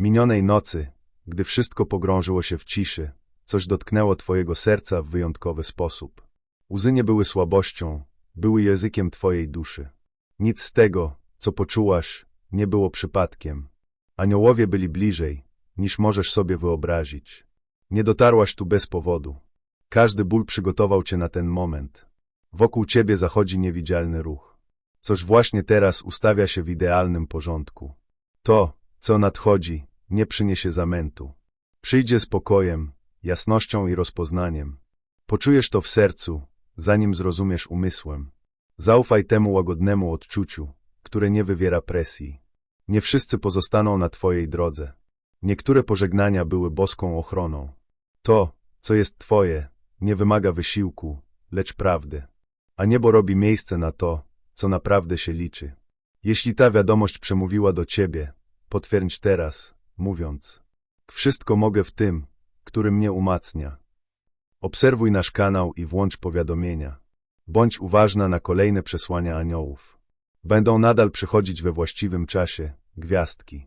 Minionej nocy, gdy wszystko pogrążyło się w ciszy, coś dotknęło twojego serca w wyjątkowy sposób. Łzy nie były słabością, były językiem twojej duszy. Nic z tego, co poczułaś, nie było przypadkiem. Aniołowie byli bliżej, niż możesz sobie wyobrazić. Nie dotarłaś tu bez powodu. Każdy ból przygotował cię na ten moment. Wokół ciebie zachodzi niewidzialny ruch. Coś właśnie teraz ustawia się w idealnym porządku. To, co nadchodzi, nie przyniesie zamętu. Przyjdzie spokojem, jasnością i rozpoznaniem. Poczujesz to w sercu, zanim zrozumiesz umysłem. Zaufaj temu łagodnemu odczuciu, które nie wywiera presji. Nie wszyscy pozostaną na twojej drodze. Niektóre pożegnania były boską ochroną. To, co jest twoje, nie wymaga wysiłku, lecz prawdy. A niebo robi miejsce na to, co naprawdę się liczy. Jeśli ta wiadomość przemówiła do ciebie, potwierdź teraz, mówiąc: Wszystko mogę w tym, który mnie umacnia. Obserwuj nasz kanał i włącz powiadomienia. Bądź uważna na kolejne przesłania aniołów. Będą nadal przychodzić we właściwym czasie, gwiazdki.